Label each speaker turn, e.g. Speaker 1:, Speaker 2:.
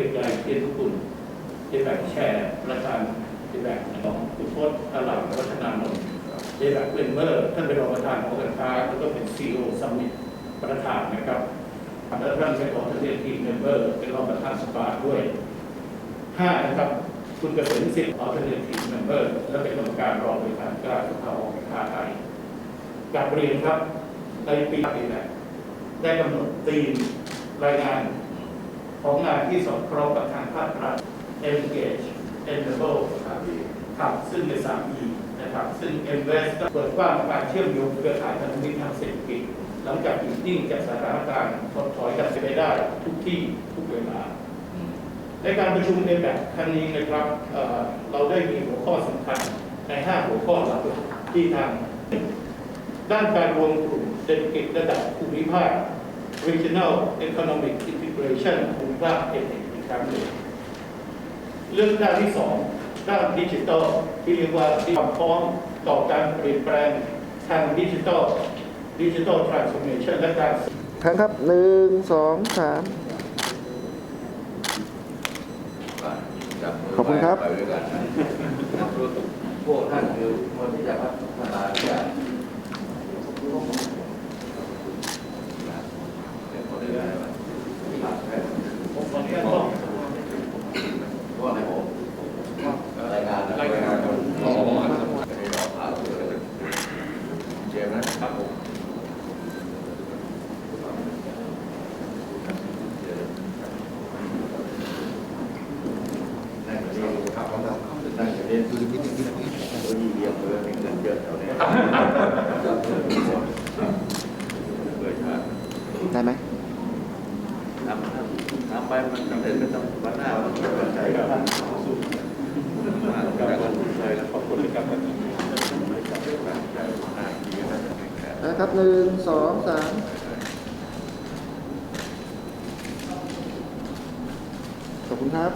Speaker 1: เกลียใจเทียนทุกคุณที่แบบแชร์ประธานที่แบบของคุณพจน์อลังวัฒนานนท์ที่แบบเป็นเมอร์ท่านเป็นรองประธานของการค้าแล้วก็เป็นซีอีโอซัมมิตประธานนะครับและท่านเป็นออเทอร์ทีมเมมเบอร์เป็นรองประธานสภาด้วยห้านะครับคุณเกษมสิทธิ์ออเทอร์ทีมเมมเบอร์และเป็นกรรมการรองบริหารการสภาองค์การไทยกลับเรียนครับในปีนี้แหละได้กำหนดธีมรายงาน ของงานที่สอดคล้องกับทางภาครัฐ engage enable ครับซึ่งใน 3E นะครับ ซึ่ง invest ก็เปิดกว้างการเชื่อมโยงเครือข่ายพันธมิตรทางเศรษฐกิจ หลังจากหยุดนิ่งจากสถานการณ์ถดถอยกันไปได้ทุกที่ทุกเวลา ในการประชุมในแบบครั้งนี้นะครับเเราได้มีหัวข้อสำคัญใน 5 หัวข้อหลักที่ทางด้านการรวมกลุ่มเศรษฐกิจระดับภูมิภาค regional economic integration ภูมิภาคเอเอีกครั้งหนึ่งเรื่องด้านที่สองด้านดิจิทัลที่เรียกว่าความพร้อมต่อการเปลี่ยนแปลงทางดิจิทัลดิจิทัลทรานส์โอมชันและการ
Speaker 2: ครั้งครับหนึ่งสองสามขอบคุณครับ
Speaker 3: ไปด้วยกันนะพวกท่านคือคนที่จะพัฒนาเนี่ยเดี๋ยวขอเรียนอะไรวะผมขออนุญาตบอกว่าให้ผมรายงานนะรายงานคนรอมาจะให้รอข่าวเลยเจมส์นะครับผมนั่งอยู่นี่ครับ นั่งอยู่นี่ดูดีดีดูดีเยี่ยมเลยมีเงินเยอะแถวนี้จับเงินหมดทาน
Speaker 2: ได้ไหม
Speaker 3: ทำทำทำไปมันสำเร็จก็ต้องวันหน้าเราต้องเปิดใจกับท่านสู้มาต้องการคนใจและขอบคุณครับท่านใจหน้าที่ท่าน
Speaker 2: นะครับหนึ่งสองสามขอบคุณครับ